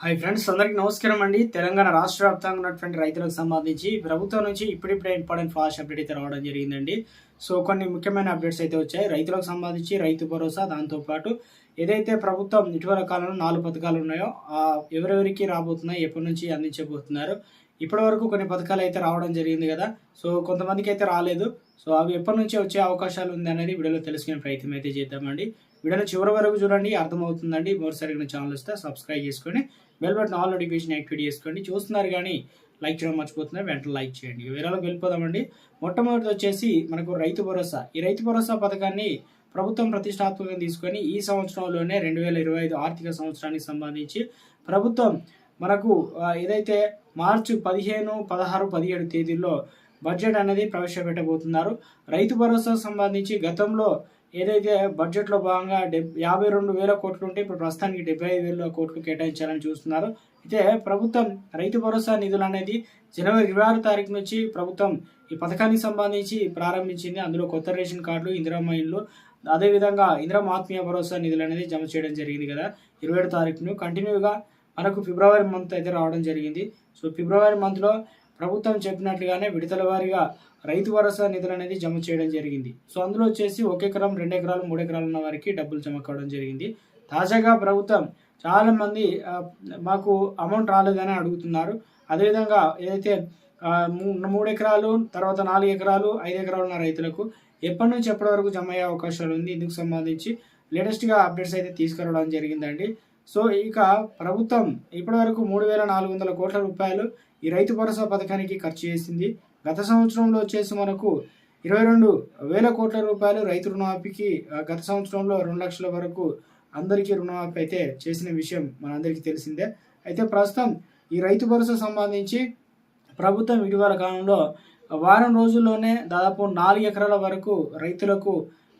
Hi friends అందరికీ నమస్కారం అండి. తెలంగాణ రాష్ట్ర వ్యాప్తంగా ఉన్నటువంటి రైతులకు సంబంధించి ప్రభుత్వం నుంచి ఇప్పుడిప్పుడే ఇంపార్టెంట్ ఫాస్ట్ అప్డేట్ అయితే రావడం జరిగిందండి. సో కొన్ని ముఖ్యమైన అప్డేట్స్ అయితే వచ్చాయి. రైతులకు సంబంధించి రైతు భరోసా దాంతోపాటు ఏదైతే ప్రభుత్వం ఇటీవల కాలంలో నాలుగు పథకాలు ఉన్నాయో ఎవరెవరికి రాబోతున్నాయి ఎప్పటి నుంచి అందించబోతున్నారు ఇప్పటి వరకు కొన్ని పథకాలు అయితే రావడం జరిగింది కదా. సో కొంతమందికి అయితే రాలేదు. సో అవి ఎప్పటి నుంచి వచ్చే అవకాశాలు ఉంది అనేది వీడియోలో తెలుసుకునే ప్రయత్నం అయితే చేద్దామండి. వీడియోని చివరి వరకు చూడండి అర్థమవుతుందండి. మరోసారి ఛానల్ వస్తే సబ్స్క్రైబ్ చేసుకొని bell button all notification activate చేసుకోండి. చూస్తున్నారు కానీ లైక్ చేయడం మర్చిపోతున్నారు వెంటనే లైక్ చేయండి. వివరాలకు వెళ్ళిపోదామండి. మొట్టమొదటి వచ్చేసి మనకు రైతు భరోసా. ఈ రైతు భరోసా పథకాన్ని ప్రభుత్వం ప్రతిష్టాత్మకంగా తీసుకొని ఈ సంవత్సరంలోనే రెండు వేల ఇరవై ఐదు ఆర్థిక సంవత్సరానికి సంబంధించి ప్రభుత్వం మనకు ఏదైతే మార్చి పదిహేను పదహారు పదిహేడు తేదీల్లో బడ్జెట్ అనేది ప్రవేశపెట్టబోతున్నారు. రైతు భరోసా సంబంధించి గతంలో ఏదైతే బడ్జెట్లో భాగంగా డెబ్ యాభై రెండు వేల కోట్లు ఉంటే ఇప్పుడు ప్రస్తుతానికి డెబ్బై ఐదు వేల కోట్లు కేటాయించాలని చూస్తున్నారు. అయితే ప్రభుత్వం రైతు భరోసా నిధులు అనేది జనవరి ఇరవై ఆరు తారీఖు నుంచి ప్రభుత్వం ఈ పథకానికి సంబంధించి ప్రారంభించింది. అందులో కొత్త రేషన్ కార్డులు ఇందిరమ్మ ఇల్లు అదేవిధంగా ఇందిరమ్మ ఆత్మీయ భరోసా నిధులు అనేది జమ చేయడం జరిగింది కదా. ఇరవై ఏడు తారీఖును కంటిన్యూగా మనకు ఫిబ్రవరి మంత్ అయితే రావడం జరిగింది. సో ఫిబ్రవరి మంత్లో ప్రభుత్వం చెప్పినట్లుగానే విడతల వారీగా రైతు భరోసా నిధులు అనేది జమ చేయడం జరిగింది. సో అందులో వచ్చేసి ఒక ఎకరం రెండు ఎకరాలు మూడు ఎకరాలు ఉన్న వారికి డబ్బులు జమ కావడం జరిగింది. తాజాగా ప్రభుత్వం చాలా మంది మాకు అమౌంట్ రాలేదని అడుగుతున్నారు. అదేవిధంగా ఏదైతే మూ- మూడు ఎకరాలు తర్వాత నాలుగు ఎకరాలు ఐదు ఎకరాలు ఉన్న రైతులకు ఎప్పటి నుంచి ఎప్పటి వరకు జమ అయ్యే అవకాశాలు ఉంది? ఇందుకు సంబంధించి లేటెస్ట్గా అప్డేట్స్ అయితే తీసుకురావడం జరిగిందండి. సో ఇక ప్రభుత్వం ఇప్పటివరకు మూడు వేల నాలుగు వందల కోట్ల రూపాయలు ఈ రైతు భరోసా పథకానికి ఖర్చు చేసింది. గత సంవత్సరంలో వచ్చేసి మనకు ఇరవై రెండు వేల కోట్ల రూపాయలు రైతు రుణమాఫీకి ఆ, గత సంవత్సరంలో రెండు లక్షల వరకు అందరికీ రుణమాఫీ అయితే చేసిన విషయం మనందరికీ తెలిసిందే. అయితే ప్రస్తుతం ఈ రైతు భరోసా సంబంధించి ప్రభుత్వం ఇటీవల కాలంలో వారం రోజుల్లోనే దాదాపు నాలుగు ఎకరాల వరకు రైతులకు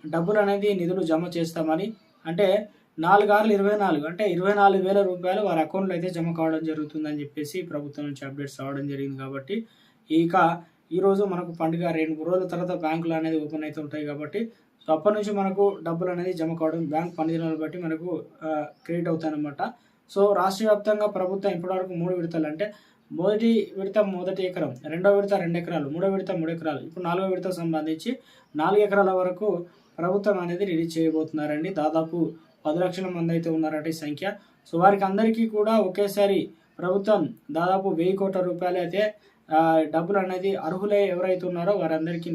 డబ్బులు అనేది నిధులు జమ చేస్తామని అంటే నాలుగు ఆరులు ఇరవై నాలుగు అంటే ఇరవై నాలుగు వేల రూపాయలు వారి అకౌంట్లో అయితే జమ కావడం జరుగుతుందని చెప్పేసి ప్రభుత్వం నుంచి అప్డేట్స్ రావడం జరిగింది కాబట్టి ఇక ఈరోజు మనకు పండుగ రెండు రోజుల తర్వాత బ్యాంకులు అనేది ఓపెన్ అయితే ఉంటాయి కాబట్టి సో అప్పటి నుంచి మనకు డబ్బులు అనేది జమ కావడం బ్యాంక్ పనిదినాలు బట్టి మనకు క్రియేట్ అవుతాయనమాట సో రాష్ట్ర వ్యాప్తంగా ప్రభుత్వం ఇప్పటివరకు మూడు విడతలు అంటే మొదటి విడత మొదటి ఎకరం రెండో విడత రెండు ఎకరాలు మూడో విడత మూడు ఎకరాలు ఇప్పుడు నాలుగో విడత సంబంధించి నాలుగు ఎకరాల వరకు ప్రభుత్వం అనేది రిలీజ్ చేయబోతున్నారండి. దాదాపు పది లక్షల మంది అయితే ఉన్నారట ఈ సంఖ్య. సో వారికి అందరికీ కూడా ఒకేసారి ప్రభుత్వం దాదాపు వెయ్యి కోట్ల రూపాయలు అయితే డబ్బులు అనేది అర్హులై ఎవరైతే ఉన్నారో వారందరికీ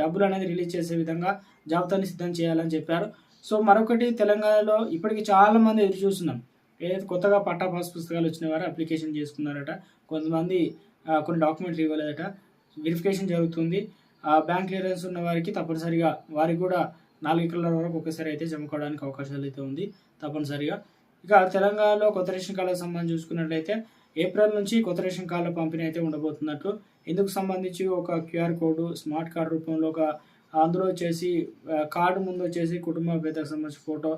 డబ్బులు అనేది రిలీజ్ చేసే విధంగా జాబితాని సిద్ధం చేయాలని చెప్పారు. సో మరొకటి తెలంగాణలో ఇప్పటికి చాలా మంది ఎదురు చూస్తున్నాం. ఏదైతే కొత్తగా పట్టా పాస్ పుస్తకాలు వచ్చిన వారు అప్లికేషన్ చేసుకున్నారట కొంతమంది కొన్ని డాక్యుమెంట్లు ఇవ్వలేదట వెరిఫికేషన్ జరుగుతుంది. ఆ బ్యాంక్ క్లియరెన్స్ ఉన్న వారికి తప్పనిసరిగా వారికి కూడా నాలుగు ఎకరాల వరకు ఒకసారి అయితే జమ కావడానికి అవకాశాలు అయితే ఉంది తప్పనిసరిగా. ఇక తెలంగాణలో కొత్త రేషన్ కార్డులకు సంబంధించి చూసుకున్నట్లయితే ఏప్రిల్ నుంచి కొత్త రేషన్ కార్డుల పంపిణీ అయితే ఉండబోతున్నట్లు ఇందుకు సంబంధించి ఒక క్యూఆర్ కోడ్ స్మార్ట్ కార్డు రూపంలో ఒక అందులో వచ్చేసి కార్డు ముందు వచ్చేసి కుటుంబ భేదకు సంబంధించిన ఫోటో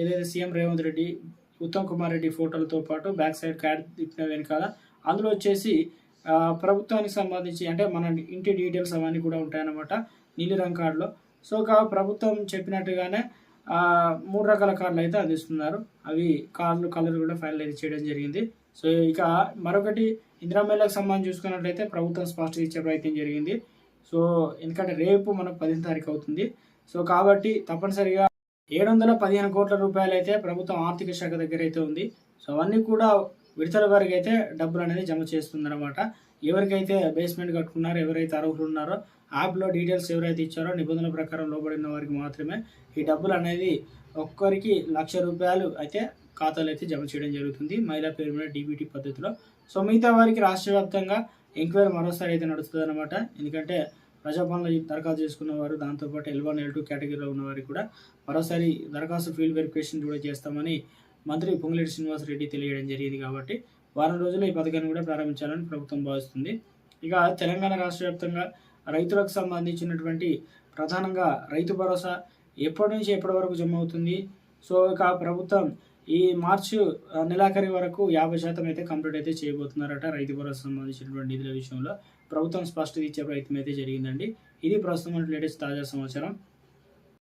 ఏదైతే సీఎం రేవంత్ రెడ్డి ఉత్తమ్ కుమార్ రెడ్డి ఫోటోలతో పాటు బ్యాక్ సైడ్ కార్డ్ తిప్పిన వెనకాల అందులో వచ్చేసి ప్రభుత్వానికి సంబంధించి అంటే మన ఇంటి డీటెయిల్స్ అవన్నీ కూడా ఉంటాయన్నమాట నీలిరంగ్ కార్డులో. సో కా ప్రభుత్వం చెప్పినట్టుగానే మూడు రకాల కార్డులు అయితే అందిస్తున్నారు. అవి కార్డులు కలర్ కూడా ఫైనల్ అయితే చేయడం జరిగింది. సో ఇక మరొకటి ఇందిరా మేళకు సంబంధించి చూసుకున్నట్లయితే ప్రభుత్వం స్పష్టత ఇచ్చే ప్రయత్నం జరిగింది. సో ఎందుకంటే రేపు మనకు పదిహేను తారీఖు అవుతుంది. సో కాబట్టి తప్పనిసరిగా ఏడు వందల పదిహేను కోట్ల రూపాయలు అయితే ప్రభుత్వం ఆర్థిక శాఖ దగ్గర అయితే ఉంది. సో అవన్నీ కూడా విడతల వారికి అయితే డబ్బులు అనేది జమ చేస్తుందన్నమాట. ఎవరికైతే బేస్మెంట్ కట్టుకున్నారో ఎవరైతే అర్హులు ఉన్నారో యాప్లో డీటెయిల్స్ ఎవరైతే ఇచ్చారో నిబంధనల ప్రకారం లోబడిన వారికి మాత్రమే ఈ డబ్బులు అనేది ఒక్కరికి లక్ష రూపాయలు అయితే ఖాతాలు అయితే జమ చేయడం జరుగుతుంది. మహిళా పేరు మీద డీబీటీ పద్ధతిలో. సో మిగతా వారికి రాష్ట్ర వ్యాప్తంగా ఎంక్వైరీ మరోసారి అయితే నడుస్తుంది అనమాట ఎందుకంటే ప్రజాపాలన దరఖాస్తు చేసుకున్న వారు దాంతోపాటు ఎల్ వన్ ఎల్ టూ కేటగిరీలో ఉన్న వారికి కూడా మరోసారి దరఖాస్తు ఫీల్డ్ వెరిఫికేషన్ కూడా చేస్తామని మంత్రి పొంగులేటి శ్రీనివాస్ రెడ్డి తెలియడం జరిగింది కాబట్టి వారం రోజుల్లో ఈ పథకాన్ని కూడా ప్రారంభించాలని ప్రభుత్వం భావిస్తుంది. ఇక తెలంగాణ రాష్ట్ర వ్యాప్తంగా రైతులకు సంబంధించినటువంటి ప్రధానంగా రైతు భరోసా ఎప్పటి నుంచి ఎప్పటి వరకు జమ అవుతుంది? సో ఇక ప్రభుత్వం ఈ మార్చి నెలాఖరి వరకు యాభై శాతం అయితే కంప్లీట్ అయితే చేయబోతున్నారట రైతు భరోసా సంబంధించినటువంటి నిధుల విషయంలో. ప్రభుత్వం స్పష్టత ఇచ్చే ప్రయత్నం అయితే జరిగిందండి. ఇది ప్రస్తుతం లేటెస్ట్ తాజా సమాచారం.